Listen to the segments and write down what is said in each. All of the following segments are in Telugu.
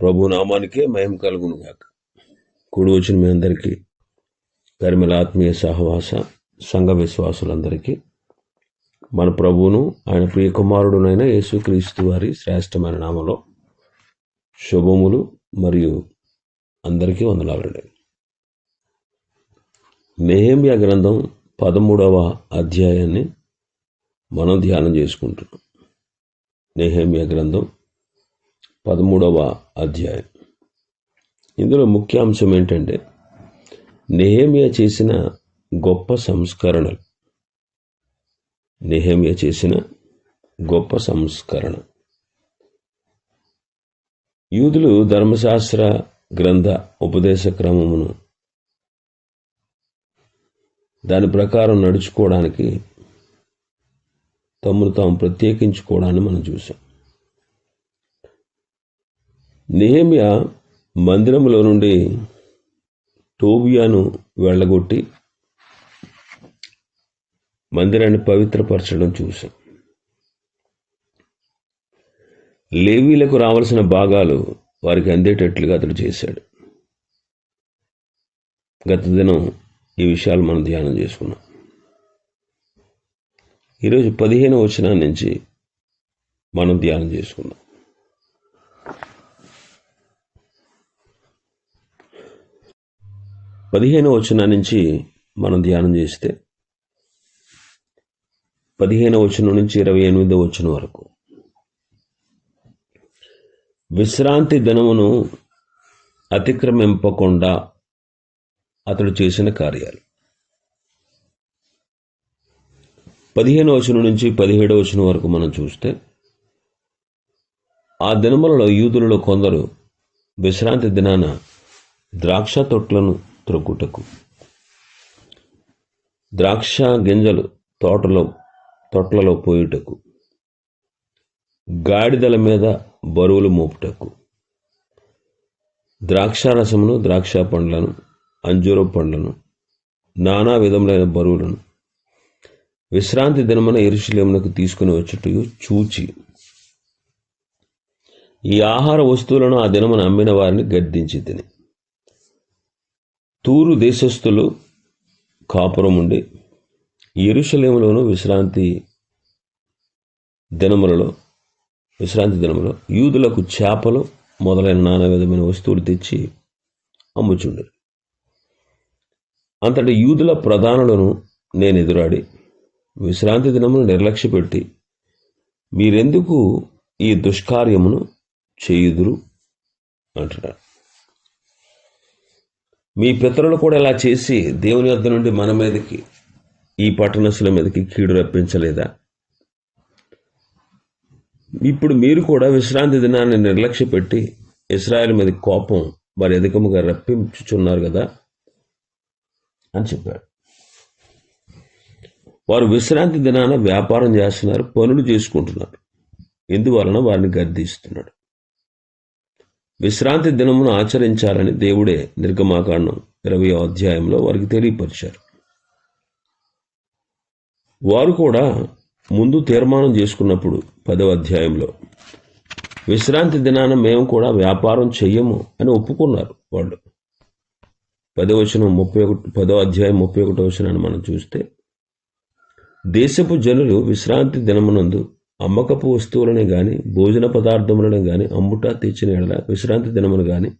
ప్రభు నామానికే మయం కలుగును గాక కూడి వచ్చిన మీ అందరికీ కరిమల ఆత్మీయ సహవాస సంఘ విశ్వాసులందరికీ మన ప్రభువును ఆయన ప్రియ కుమారుడునైన యేసుక్రీస్తు వారి శ్రేష్టమైన నామలో శుభములు మరియు అందరికీ వందనాలండి నెహేమియా గ్రంథం పదమూడవ అధ్యాయాన్ని మనం ధ్యానం చేసుకుంటున్నాం. నెహేమియా గ్రంథం పదమూడవ అధ్యాయం. ఇందులో ముఖ్య అంశం ఏంటంటే నెహేమియా చేసిన గొప్ప సంస్కరణలు. నెహేమియా చేసిన గొప్ప సంస్కరణ. యూదులు ధర్మశాస్త్ర గ్రంథ ఉపదేశ క్రమమును దాని ప్రకారం నడుచుకోవడానికి తమను తాము ప్రత్యేకించుకోవడాన్ని మనం చూసాం నెహమియా మందిరంలో నుండి టోబియాను వెళ్ళగొట్టి మందిరాన్ని పవిత్రపరచడం చూశాం లేవీలకు రావాల్సిన భాగాలు వారికి అందేటట్లుగా అతడు చేశాడు. గత దినం ఈ విషయాలు మనం ధ్యానం చేసుకున్నాం. ఈరోజు పదిహేను వచనం నుంచి మనం ధ్యానం చేసుకుందాం. పదిహేను వచనం నుంచి మనం ధ్యానం చేస్తే పదిహేను వచనం నుంచి ఇరవై ఎనిమిదో వచనం వరకు. విశ్రాంతి దినమును అతిక్రమింపకుండా అతడు చేసిన కార్యాలు. పదిహేను వచనం నుంచి పదిహేడవ వచనం వరకు మనం చూస్తే ఆ దినములలో యూదులలో కొందరు విశ్రాంతి దినాన ద్రాక్ష తొట్లను త్రొక్కుటకు ద్రాక్ష గింజలు తోటలో తొట్లలో పోయుటకు. గాడిదల మీద బరువులు మోపుటకు. ద్రాక్షారసమును ద్రాక్ష పండ్లను అంజూర పండ్లను నానా విధములైన బరువులను విశ్రాంతి దినమున ఎరుశలేమునకు తీసుకుని వచ్చుట చూచి. ఈ ఆహార వస్తువులను ఆ దినమున అమ్మిన వారిని గద్దించి తిని. తూరు దేశస్థులు కాపురం ఉండి ఎరుషలేములోను విశ్రాంతి దినములలో విశ్రాంతి దినములో యూదులకు చేపలు మొదలైన నానా విధమైన వస్తువులు తెచ్చి అమ్ముచుండరు అంతటి యూదుల ప్రధానులను నేను ఎదురాడి విశ్రాంతి దినమును నిర్లక్ష్యపెట్టి మీరెందుకు ఈ దుష్కార్యమును చేయుదురు? అంటున్నాడు. మీ పితరులు కూడా ఇలా చేసి దేవుని వద్ద నుండి మన మీదకి ఈ పట్టణస్తుల మీదకి కీడు రప్పించలేదా? ఇప్పుడు మీరు కూడా విశ్రాంతి దినాన్ని నిర్లక్ష్య పెట్టి ఇస్రాయల్ మీద కోపం వారి అధికముగా రప్పించుచున్నారు కదా అని చెప్పాడు. వారు విశ్రాంతి దినాన వ్యాపారం చేస్తున్నారు పనులు చేసుకుంటున్నారు. ఎందువలన వారిని గర్దిస్తున్నాడు విశ్రాంతి దినమును ఆచరించాలని దేవుడే నిర్గమాకాండం ఇరవై అధ్యాయంలో వారికి తెలియపరిచారు. వారు కూడా ముందు తీర్మానం చేసుకున్నప్పుడు పదవ అధ్యాయంలో విశ్రాంతి దినాన మేము కూడా వ్యాపారం చెయ్యము అని ఒప్పుకున్నారు వాళ్ళు. పదవచనం ముప్పై ఒకటి పదో అధ్యాయం ముప్పై ఒకటో వచనాన్ని మనం చూస్తే దేశపు జనులు విశ్రాంతి దినమునందు అమ్మకపు వస్తువులను కానీ భోజన పదార్థములను కానీ అమ్ముట తెచ్చిన ఎడల విశ్రాంతి దినమును కానీ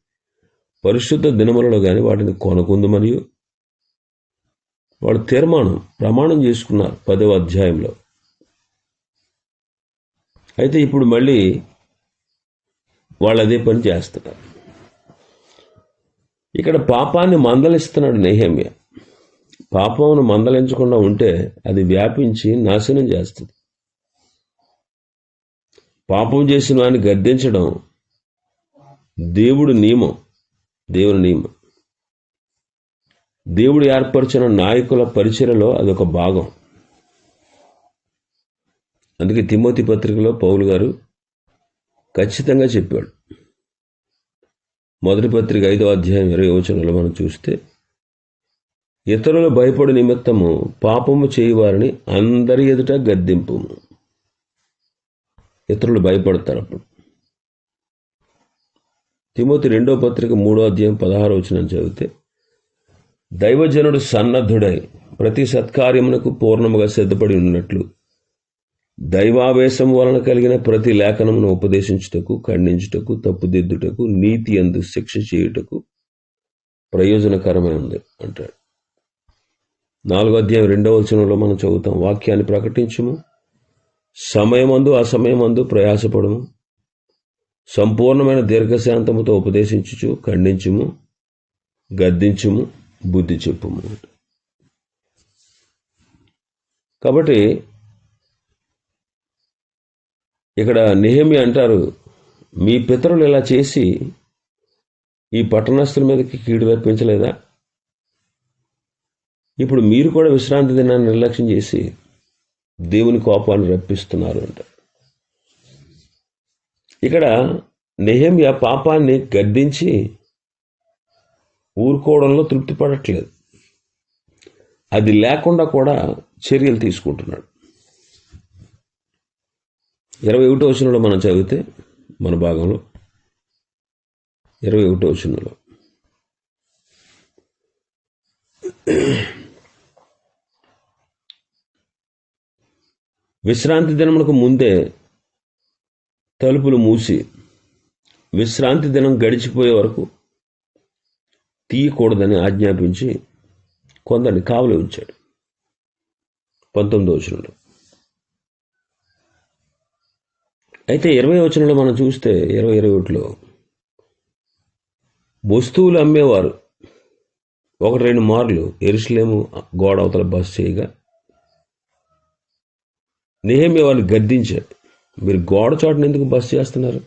పరిశుద్ధ దినములలో కానీ వాటిని కొనకుందు మరియు వాడు తీర్మానం ప్రమాణం చేసుకున్నారు పదవ అధ్యాయంలో. అయితే ఇప్పుడు మళ్ళీ వాళ్ళు అదే పని చేస్తున్నారు. ఇక్కడ పాపాన్ని మందలిస్తున్నాడు నేహమ్య. పాపమును మందలించకుండా ఉంటే అది వ్యాపించి నాశనం చేస్తుంది. పాపం చేసిన వాడిని గద్దించడం దేవుడు నియమం. దేవుని నియమం. దేవుడు ఏర్పరిచిన నాయకుల పరిచయలో అదొక భాగం. అందుకే తిమోతి పత్రికలో పౌలు గారు ఖచ్చితంగా చెప్పాడు. మొదటి పత్రిక ఐదో అధ్యాయం ఇరవై వచనంలో మనం చూస్తే ఇతరులు భయపడు నిమిత్తము పాపము చేయవారిని అందరి ఎదుట గద్దింపు ఇతరులు భయపడతారు అప్పుడు. తిమోతి రెండో పత్రిక మూడో అధ్యాయం పదహారు వచ్చిన చదివితే దైవజనుడు సన్నద్ధుడై ప్రతి సత్కార్యమునకు పూర్ణముగా సిద్ధపడి ఉన్నట్లు దైవావేశం వలన కలిగిన ప్రతి లేఖనమును ఉపదేశించుటకు ఖండించుటకు తప్పుదిద్దుటకు నీతి అందు శిక్ష చేయుటకు ప్రయోజనకరమై ఉంది అంటాడు. నాలుగో అధ్యాయం రెండవ వచనంలో మనం చదువుతాం వాక్యాన్ని ప్రకటించము సమయమందు అసమయమందు ప్రయాసపడము. సంపూర్ణమైన దీర్ఘశాంతముతో ఉపదేశించుచు ఖండించుము గద్దించుము బుద్ధి చెప్పుము. కాబట్టి ఇక్కడ నిహమి అంటారు మీ పితరులు ఇలా చేసి ఈ పట్టణస్తుల మీదకి కీడు రప్పించలేదా ఇప్పుడు మీరు కూడా విశ్రాంతి దినాన్ని నిర్లక్ష్యం చేసి దేవుని కోపాన్ని రప్పిస్తున్నారు అంట. ఇక్కడ నెహమ్య పాపాన్ని గద్దించి ఊరుకోవడంలో తృప్తి పడట్లేదు. అది లేకుండా కూడా చర్యలు తీసుకుంటున్నాడు. ఇరవై ఒకటో వచనంలో మనం చదివితే మన భాగంలో ఇరవై ఒకటో వచనంలో. విశ్రాంతి దినమునకు ముందే తలుపులు మూసి విశ్రాంతి దినం గడిచిపోయే వరకు తీయకూడదని ఆజ్ఞాపించి కొందరిని కావలి ఉంచాడు. పంతొమ్మిదో వచనంలో. అయితే ఇరవై వచనంలో మనం చూస్తే ఇరవై ఇరవై ఒకటిలో వస్తువులు అమ్మేవారు ఒకటి రెండు మార్లు ఎరుసలేము గోడ అవతల బస్ చేయగా నేహమ్య వాళ్ళు గద్దించాడు మీరు గోడ చోటని ఎందుకు బస్ చేస్తున్నారు?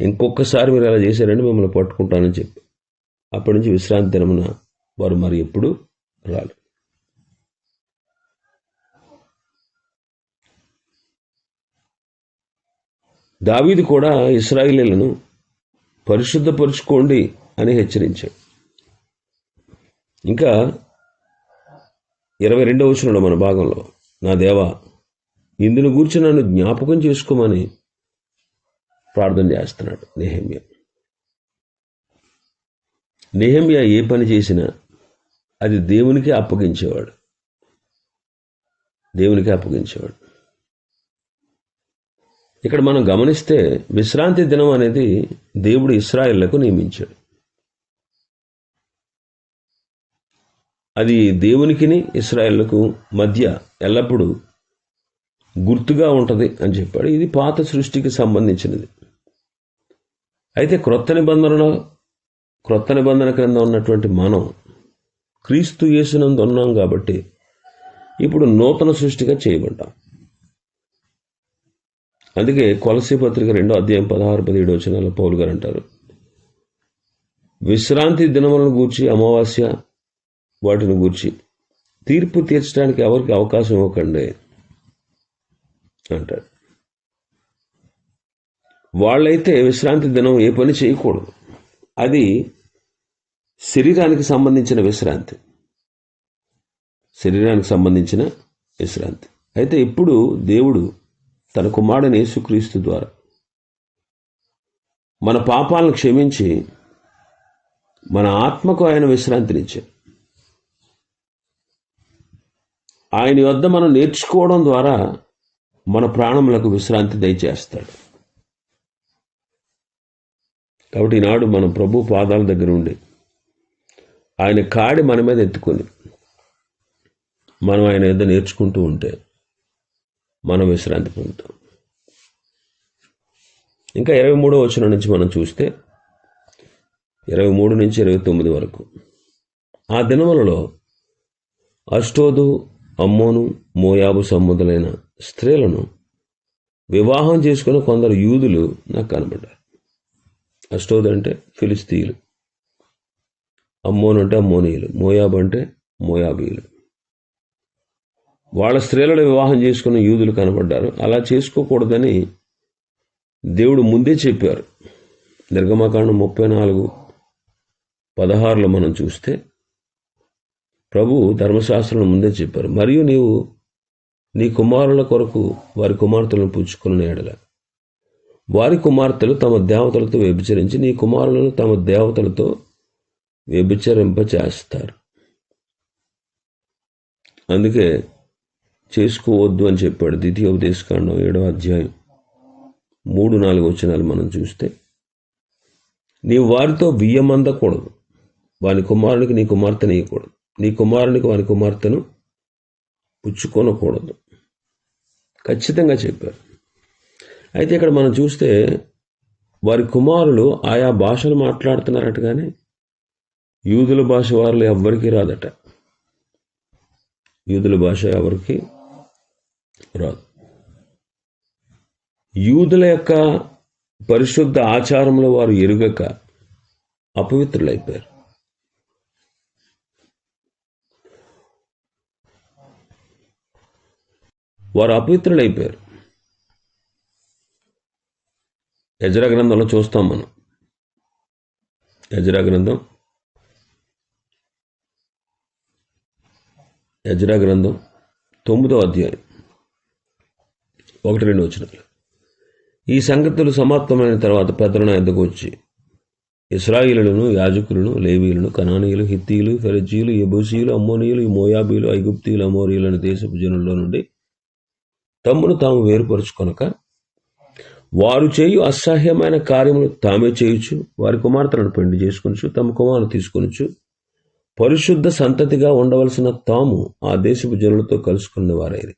ఇంకొకసారి మీరు అలా చేశారంటే మిమ్మల్ని పట్టుకుంటానని చెప్పి. అప్పటి నుంచి విశ్రాంతి దినమున వారు మరి ఎప్పుడు రాలి దావీది కూడా ఇస్రాయిలీలను పరిశుద్ధపరుచుకోండి అని హెచ్చరించాడు. ఇంకా ఇరవై రెండవ వచనంలో మన భాగంలో నా దేవా ఇందును గూర్చి నన్ను జ్ఞాపకం చేసుకోమని ప్రార్థన చేస్తున్నాడు నెహమ్య. నెహమ్య ఏ పని చేసినా అది దేవునికి అప్పగించేవాడు. దేవునికి అప్పగించేవాడు. ఇక్కడ మనం గమనిస్తే విశ్రాంతి దినం అనేది దేవుడు ఇస్రాయిళ్ళకు నియమించాడు. అది దేవునికిని ఇస్రాయిళ్ళకు మధ్య ఎల్లప్పుడూ గుర్తుగా ఉంటుంది అని చెప్పాడు. ఇది పాత సృష్టికి సంబంధించినది. అయితే క్రొత్త నిబంధనలో క్రొత్త నిబంధన క్రింద ఉన్నటువంటి మనం క్రీస్తు యేసునందు ఉన్నాం కాబట్టి ఇప్పుడు నూతన సృష్టిగా చేయబడ్డాం. అందుకే కొలసీ పత్రిక రెండో అధ్యాయం పదహారు పదిహేడు వచనాల పౌలు గారు అంటారు విశ్రాంతి దినములను గూర్చి అమావాస్య వాటిని గూర్చి తీర్పు తీర్చడానికి ఎవరికి అవకాశం ఇవ్వకండి. అంటాడు వాళ్ళైతే విశ్రాంతి దినం ఏ పని చేయకూడదు. అది శరీరానికి సంబంధించిన విశ్రాంతి. శరీరానికి సంబంధించిన విశ్రాంతి. అయితే ఇప్పుడు దేవుడు తన కుమారుడిని యేసుక్రీస్తు ద్వారా మన పాపాలను క్షమించి మన ఆత్మకు ఆయన విశ్రాంతినిచ్చాడు. ఆయన వద్ద మనం నేర్చుకోవడం ద్వారా మన ప్రాణములకు విశ్రాంతి దయచేస్తాడు. కాబట్టి ఈనాడు మనం ప్రభు పాదాల దగ్గర ఉండి ఆయన కాడి మన మీద ఎత్తుకొని మనం ఆయన ఏదో నేర్చుకుంటూ ఉంటే మనం విశ్రాంతి పొందుతాం. ఇంకా ఇరవై మూడో వచనం నుంచి మనం చూస్తే ఇరవై మూడు నుంచి ఇరవై తొమ్మిది వరకు ఆ దినములలో అష్టోదు అమ్మోను మోయాబు సమ్ముదలైన స్త్రీలను వివాహం చేసుకుని కొందరు యూదులు నాకు కనబడ్డారు. అష్టోద్ అంటే ఫిలిస్తీయులు అమ్మోన్ అంటే అమ్మోనీయులు. మోయాబ్ అంటే మోయాబీయులు. వాళ్ళ స్త్రీలను వివాహం చేసుకున్న యూదులు కనబడ్డారు. అలా చేసుకోకూడదని దేవుడు ముందే చెప్పారు. నిర్గమకాండం ముప్పై నాలుగు పదహారులో మనం చూస్తే ప్రభు ధర్మశాస్త్రం ముందే చెప్పారు. మరియు నీవు నీ కుమారుల కొరకు వారి కుమార్తెలను పుచ్చుకున్న ఎడల వారి కుమార్తెలు తమ దేవతలతో వ్యభిచరించి నీ కుమారులను తమ దేవతలతో వ్యభిచరింపచేస్తారు. అందుకే చేసుకోవద్దు అని చెప్పాడు ద్వితీయోపదేశకాండం ఏడవ అధ్యాయం మూడు నాలుగు వచనాలు మనం చూస్తే నీవు వారితో బియ్యం అందకూడదు వాని కుమారునికి నీ కుమార్తెను ఇవ్వకూడదు నీ కుమారునికి వాని కుమార్తెను పుచ్చుకొనకూడదు. ఖచ్చితంగా చెప్పారు. అయితే ఇక్కడ మనం చూస్తే వారి కుమారులు ఆయా భాషలు మాట్లాడుతున్నారట కానీ యూదుల భాష వారిలో ఎవ్వరికీ రాదట. యూదుల భాష ఎవరికి రాదు. యూదుల యొక్క పరిశుద్ధ ఆచారంలో వారు ఎరుగక అపవిత్రులైపోయారు. వారు అపవిత్రులైపోయారు. యజరా గ్రంథంలో చూస్తాం మనం. యజరా గ్రంథం. యజరా గ్రంథం తొమ్మిదో అధ్యాయం. ఒకటి రెండు వచ్చినాలు ఈ సంగతులు సమాప్తమైన తర్వాత పెద్దలను ఎందుకు వచ్చి? ఇస్రాయిలను యాజకులను లేవీలను కనానీయులు హిత్తీయులు ఫెరజీలు ఎబుసీలు అమ్మోనీయులు మోయాబీలు ఐగుప్తీయులు అమోరీయులను దేశపు జనుల్లో నుండి తమ్మును తాము వేరుపరుచుకొనక వారు చేయు అసహ్యమైన కార్యములు తామే చేయుచు వారి కుమార్తెలను పెండి చేసుకొనచ్చు తమ కుమారులు తీసుకొనచ్చు పరిశుద్ధ సంతతిగా ఉండవలసిన తాము ఆ దేశపు జనులతో కలుసుకున్న వారైరి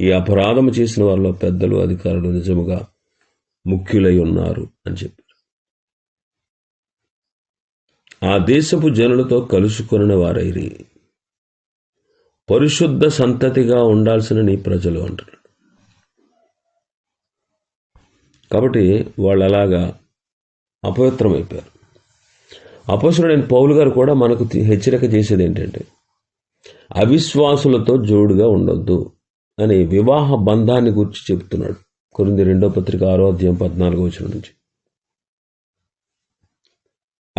ఈ అపరాధము చేసిన వారిలో పెద్దలు అధికారులు నిజముగా ముఖ్యులై ఉన్నారు అని చెప్పారు. ఆ దేశపు జనులతో కలుసుకున్న వారైరి. పరిశుద్ధ సంతతిగా ఉండాల్సిన నీ ప్రజలు అంటున్నాడు. కాబట్టి వాళ్ళు అలాగా అపవిత్రమైపోయారు. అపసురుడైన పౌలు గారు కూడా మనకు హెచ్చరిక చేసేది ఏంటంటే అవిశ్వాసులతో జోడుగా ఉండొద్దు అని వివాహ బంధాన్ని గురించి చెప్తున్నాడు. కొరింది రెండో పత్రిక ఆరో అధ్యాయం పద్నాలుగో వచ్చిన నుంచి.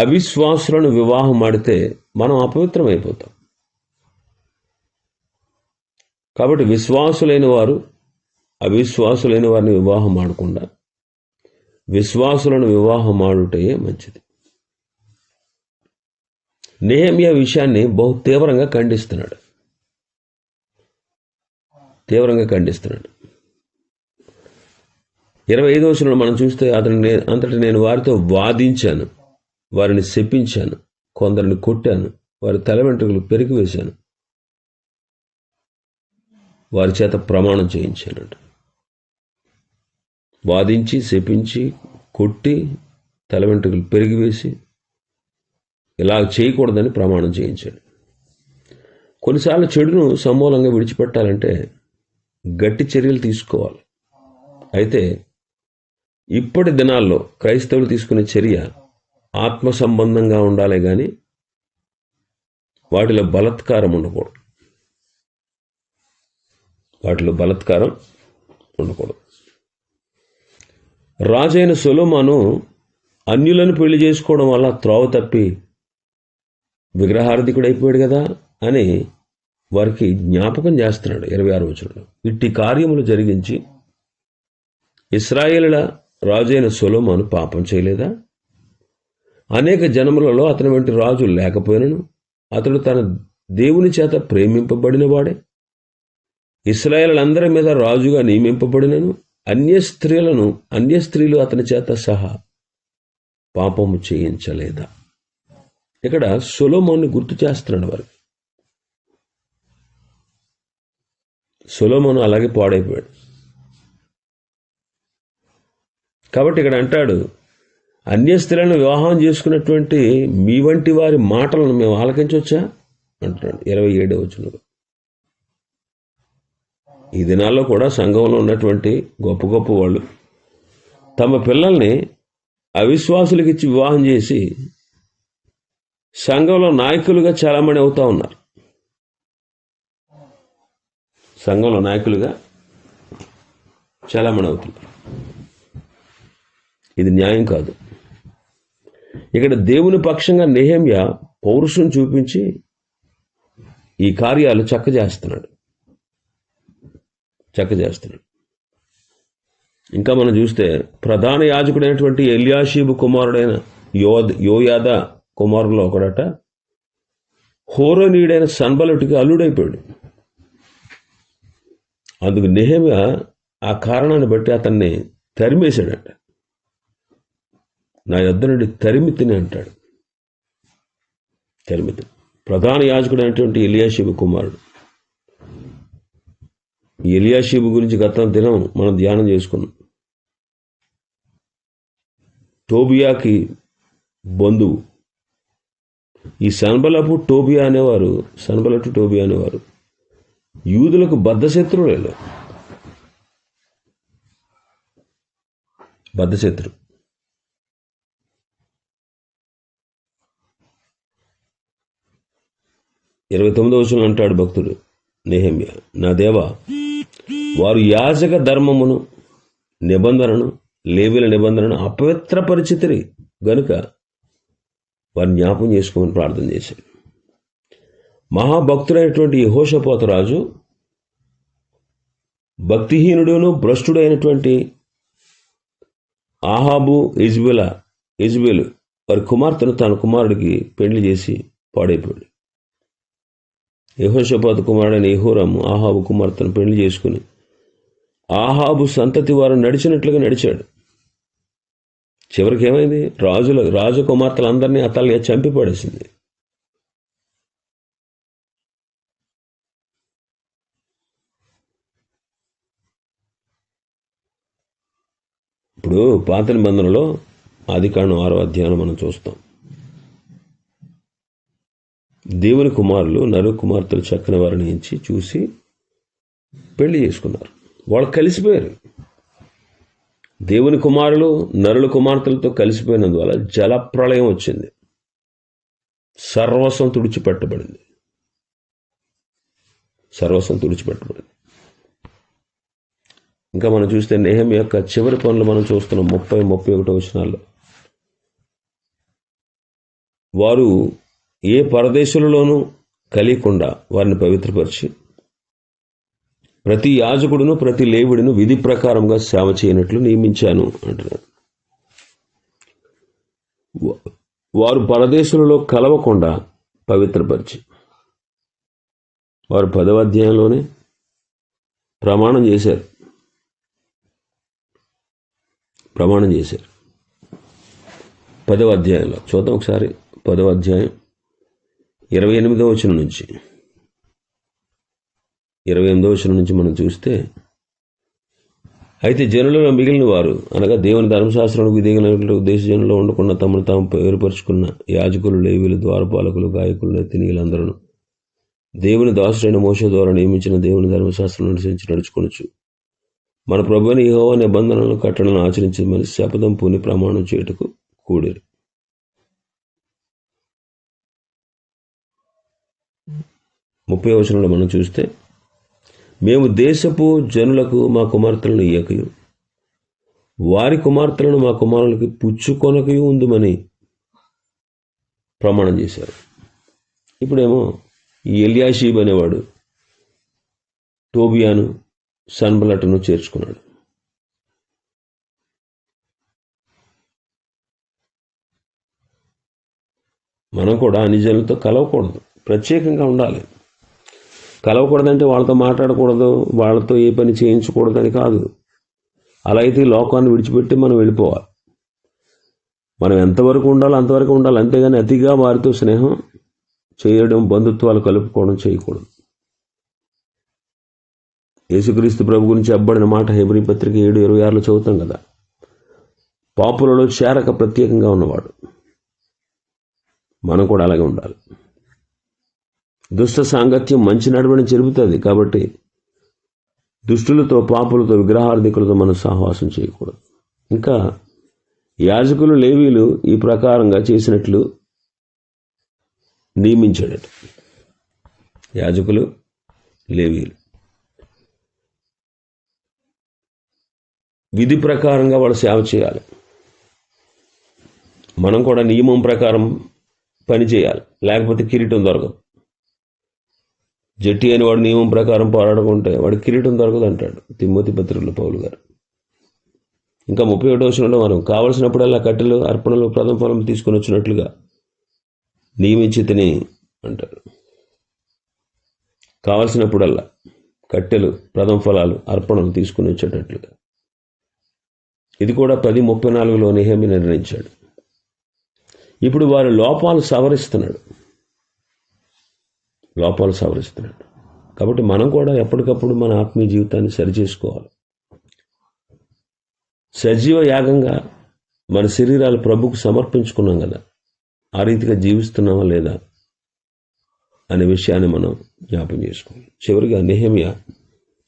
అవిశ్వాసులను వివాహం ఆడితే మనం అపవిత్రమైపోతాం. కాబట్టి విశ్వాసులైన వారు అవిశ్వాసులైన వారిని వివాహం ఆడకుండా విశ్వాసులను వివాహం ఆడుటే మంచిది. నేహమియా విషయాన్ని బహు తీవ్రంగా ఖండిస్తున్నాడు. తీవ్రంగా ఖండిస్తున్నాడు. ఇరవై ఐదో వచనంలో మనం చూస్తే అతని అంతటి నేను వారితో వాదించాను వారిని శపించాను కొందరిని కొట్టాను వారి తల వెంట్రుకలు పెరిగివేశాను వారి చేత ప్రమాణం చేయించాడు వాదించి శపించి కొట్టి తల వెంట్రుకలు పెరిగివేసి ఇలా చేయకూడదని ప్రమాణం చేయించాడు. కొన్నిసార్లు చెడును సమూలంగా విడిచిపెట్టాలంటే గట్టి చర్యలు తీసుకోవాలి. అయితే ఇప్పటి దినాల్లో క్రైస్తవులు తీసుకునే చర్య ఆత్మ సంబంధంగా ఉండాలి కానీ వాటిలో బలత్కారం ఉండకూడదు. వాటిలో బలత్కారం ఉండకూడదు. రాజైన సులోమాను అన్యులను పెళ్ళి చేసుకోవడం వల్ల త్రోవ తప్పి విగ్రహార్థికుడు అయిపోయాడు కదా అని వారికి జ్ఞాపకం చేస్తున్నాడు ఇరవై ఆరు వచనంలో. ఇట్టి కార్యములు జరిగించి ఇస్రాయేలుల రాజైన సొలోమాను పాపం చేయలేదా? అనేక జనములలో అతని వంటి రాజు లేకపోయినను అతడు తన దేవుని చేత ప్రేమింపబడిన వాడే ఇస్రాయేలందరి మీద రాజుగా నియమింపబడినను అన్య స్త్రీలను అన్య స్త్రీలు అతని చేత సహా పాపము చేయించలేదా? ఇక్కడ సొలోమోన్ని గుర్తు చేస్తున్నాడు వారికి సొలోమోను అలాగే పాడైపోయాడు. కాబట్టి ఇక్కడ అంటాడు అన్య స్త్రీలను వివాహం చేసుకున్నటువంటి మీ వంటి వారి మాటలను మేము ఆలకించవచ్చా? అంటున్నాడు. ఇరవై ఏడవ వచ్చినప్పుడు ఈ దినాల్లో కూడా సంఘంలో ఉన్నటువంటి గొప్ప గొప్ప వాళ్ళు తమ పిల్లల్ని అవిశ్వాసులకు ఇచ్చి వివాహం చేసి సంఘంలో నాయకులుగా చాలామంది అవుతా ఉన్నారు. సంఘంలో నాయకులుగా చాలామంది అవుతున్నారు. ఇది న్యాయం కాదు. ఇక్కడ దేవుని పక్షంగా నెహమ్య పౌరుషం చూపించి ఈ కార్యాలు చక్క చేస్తున్నాడు చేస్తున్నాడు ఇంకా మనం చూస్తే ప్రధాన యాజకుడైనటువంటి ఎలియాషీబు కుమారుడైన యో యోయాద కుమారులో ఒకడట హోరోనీయుడైన సన్బలుటికి అల్లుడైపోయాడు. అందుకు నెహమ్య ఆ కారణాన్ని బట్టి అతన్ని తరిమేశాడట. నా యొద్ద నుండి తరిమితిని అంటాడు. తరిమితి ప్రధాన యాజకుడు అయినటువంటి ఎలియాషీబు కుమారుడు. ఎలియాషీబు గురించి గత దినం మనం ధ్యానం చేసుకున్నాం. టోబియాకి బంధువు. ఈ సన్బలపు టోబియా అనేవారు సన్బలటు టోబియా అనేవారు. యూదులకు బద్ధశత్రువులు బద్ధశత్రు ఇరవై తొమ్మిదో వచనం అంటాడు భక్తుడు నెహమ్య నా దేవా వారు యాజక ధర్మమును నిబంధనను లేవిల నిబంధనను అపవిత్రపరిచితిరి. గనుక వారిని జ్ఞాపం చేసుకోమని ప్రార్థన చేశాడు మహాభక్తుడైనటువంటి యహోషపోత రాజు భక్తిహీనుడును భ్రష్టుడైనటువంటి ఆహాబు ఇజ్బెల ఇజ్బెలు వారి కుమార్తెను తన కుమారుడికి పెళ్ళి చేసి పాడైపోయాడు. యహోషపాత కుమారుడైన యహోరాము ఆహాబు కుమార్తెను పెళ్ళి చేసుకుని ఆహాబు సంతతి వారు నడిచినట్లుగా నడిచాడు. చివరికి ఏమైంది రాజుల రాజకుమార్తెలందరినీ అతల్ని చంపి పడేసింది. ఇప్పుడు పాత నిబంధనలో ఆదికాండం ఆరో అధ్యాయం మనం చూస్తాం. దేవుని కుమారులు నరు కుమార్తెలు చక్కని వారిని ఎంచి చూసి పెళ్ళి చేసుకున్నారు. వాళ్ళు కలిసిపోయారు. దేవుని కుమారులు నరుల కుమార్తెలతో కలిసిపోయినందువల్ల జలప్రళయం వచ్చింది. సర్వస్వం తుడిచిపెట్టబడింది. సర్వస్వం తుడిచిపెట్టబడింది. ఇంకా మనం చూస్తే నేహం యొక్క చివరి పనులు మనం చూస్తున్నాం ముప్పై ముప్పై ఒకటో వచనాల్లో. వారు ఏ పరదేశులలోనూ కలియకుండా వారిని పవిత్రపరిచి ప్రతి యాజకుడును ప్రతి లేవుడిను విధి ప్రకారంగా సేవ చేయనట్లు నియమించాను అంటున్నాడు వారు పరదేశులలో కలవకుండా పవిత్రపరిచి వారు పదవ అధ్యాయంలోనే ప్రమాణం చేశారు. ప్రమాణం చేశారు. పదవ అధ్యాయంలో చూద్దాం ఒకసారి పదవ అధ్యాయం ఇరవై ఎనిమిదవ వచనం నుంచి. ఇరవై ఎనిమిదవ వచనం నుంచి మనం చూస్తే అయితే జనులలో మిగిలిన వారు అనగా దేవుని ధర్మశాస్త్రానికి విధిగినట్లు దేశ ఉండకుండా తమను తాము ఏర్పరచుకున్న యాజకులు లేవీలు ద్వారపాలకులు గాయకులు తినిగిలందరూ దేవుని దాసుడైన మోస ద్వారా నియమించిన దేవుని ధర్మశాస్త్రం అనుసరించి నడుచుకొనొచ్చు మన ప్రభుని యెహోవా నిబంధనలను కట్టడలను ఆచరించమని శపథం పూని ప్రమాణం చేయుటకు కూడిరు. ముప్పై వచనంలో మనం చూస్తే మేము దేశపు జనులకు మా కుమార్తెలను ఇయ్యకయు. వారి కుమార్తెలను మా కుమారులకి పుచ్చుకొనకయు ఉందమని ప్రమాణం చేశారు. ఇప్పుడేమో ఈ ఎలియాషీబ్ అనేవాడు టోబియాను సన్బలటను చేర్చుకున్నాడు. మనం కూడా అన్ని జనులతో కలవకూడదు. ప్రత్యేకంగా ఉండాలి. కలవకూడదంటే వాళ్ళతో మాట్లాడకూడదు వాళ్ళతో ఏ పని చేయించకూడదని కాదు. అలా అయితే లోకాన్ని విడిచిపెట్టి మనం వెళ్ళిపోవాలి. మనం ఎంతవరకు ఉండాలో అంతవరకు ఉండాలి. అంతేగాని అతిగా వారితో స్నేహం చేయడం బంధుత్వాలు కలుపుకోవడం చేయకూడదు. యేసుక్రీస్తు ప్రభు గురించి అబ్బడిన మాట హెబ్రి పత్రిక ఏడు ఇరవై ఆరులో చదువుతాం కదా. పాపులలో చేరక ప్రత్యేకంగా ఉన్నవాడు. మనం కూడా అలాగే ఉండాలి. దుష్ట సాంగత్యం మంచి నడవని చెరుపుతుంది కాబట్టి దుష్టులతో పాపులతో విగ్రహార్థికులతో మనం సహవాసం చేయకూడదు. ఇంకా యాజకులు లేవీలు ఈ ప్రకారంగా చేసినట్లు నియమించాడట యాజకులు లేవీలు. విధి ప్రకారంగా వాళ్ళు సేవ చేయాలి. మనం కూడా నియమం ప్రకారం పని చేయాలి. లేకపోతే కిరీటం దొరకదు. జట్టి అని వాడు నియమం ప్రకారం పోరాడుకుంటే వాడు కిరీటం దొరకదు అంటాడు తిమ్మతి పత్రికలు పౌలు గారు. ఇంకా ముప్పై ఒకటో వచనంలో మనం కావలసినప్పుడల్లా కట్టెలు అర్పణలు ప్రథమ ఫలం తీసుకొని వచ్చినట్లుగా నియమించితిని అంటారు కావలసినప్పుడల్లా కట్టెలు ప్రథమ ఫలాలు అర్పణలు తీసుకుని వచ్చేటట్లుగా. ఇది కూడా పది ముప్పై నాలుగులో నిహమి నిర్ణయించాడు. ఇప్పుడు వారి లోపాలు సవరిస్తున్నాడు. లోపాలు సవరిస్తున్నాడు. కాబట్టి మనం కూడా ఎప్పటికప్పుడు మన ఆత్మీయ జీవితాన్ని సరిచేసుకోవాలి. సజీవ యాగంగా మన శరీరాలు ప్రభుకు సమర్పించుకున్నాం కదా ఆ రీతిగా జీవిస్తున్నామా లేదా అనే విషయాన్ని మనం జ్ఞాపం చేసుకోవాలి. చివరిగా నెహమియా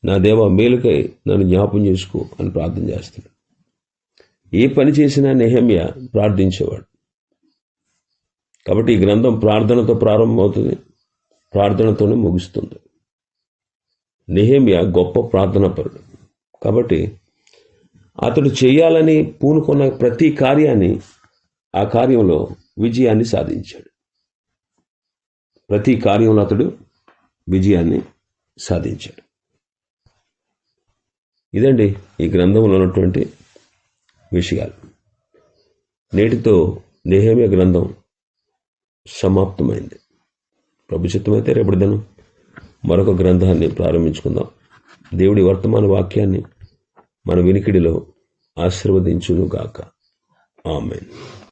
నా దేవ మేలుకై నన్ను జ్ఞాపం చేసుకో అని ప్రార్థన చేస్తున్నాడు ఏ పని చేసినా నెహమ్య ప్రార్థించేవాడు. కాబట్టి ఈ గ్రంథం ప్రార్థనతో ప్రారంభమవుతుంది. ప్రార్థనతోనే ముగుస్తుంది. నెహేమియా గొప్ప ప్రార్థనాపరుడు. కాబట్టి అతడు చేయాలని పూనుకున్న ప్రతి కార్యాన్ని ఆ కార్యంలో విజయాన్ని సాధించాడు. ప్రతి కార్యంలో అతడు విజయాన్ని సాధించాడు. ఇదండి ఈ గ్రంథంలో ఉన్నటువంటి విషయాలు. నేటితో నేహమ్య గ్రంథం సమాప్తమైంది. ప్రభు చిత్తమైతే రేపటి దినం మరొక గ్రంథాన్ని ప్రారంభించుకుందాం. దేవుడి వర్తమాన వాక్యాన్ని మన వినికిడిలో ఆశీర్వదించును గాక ఆమెన్.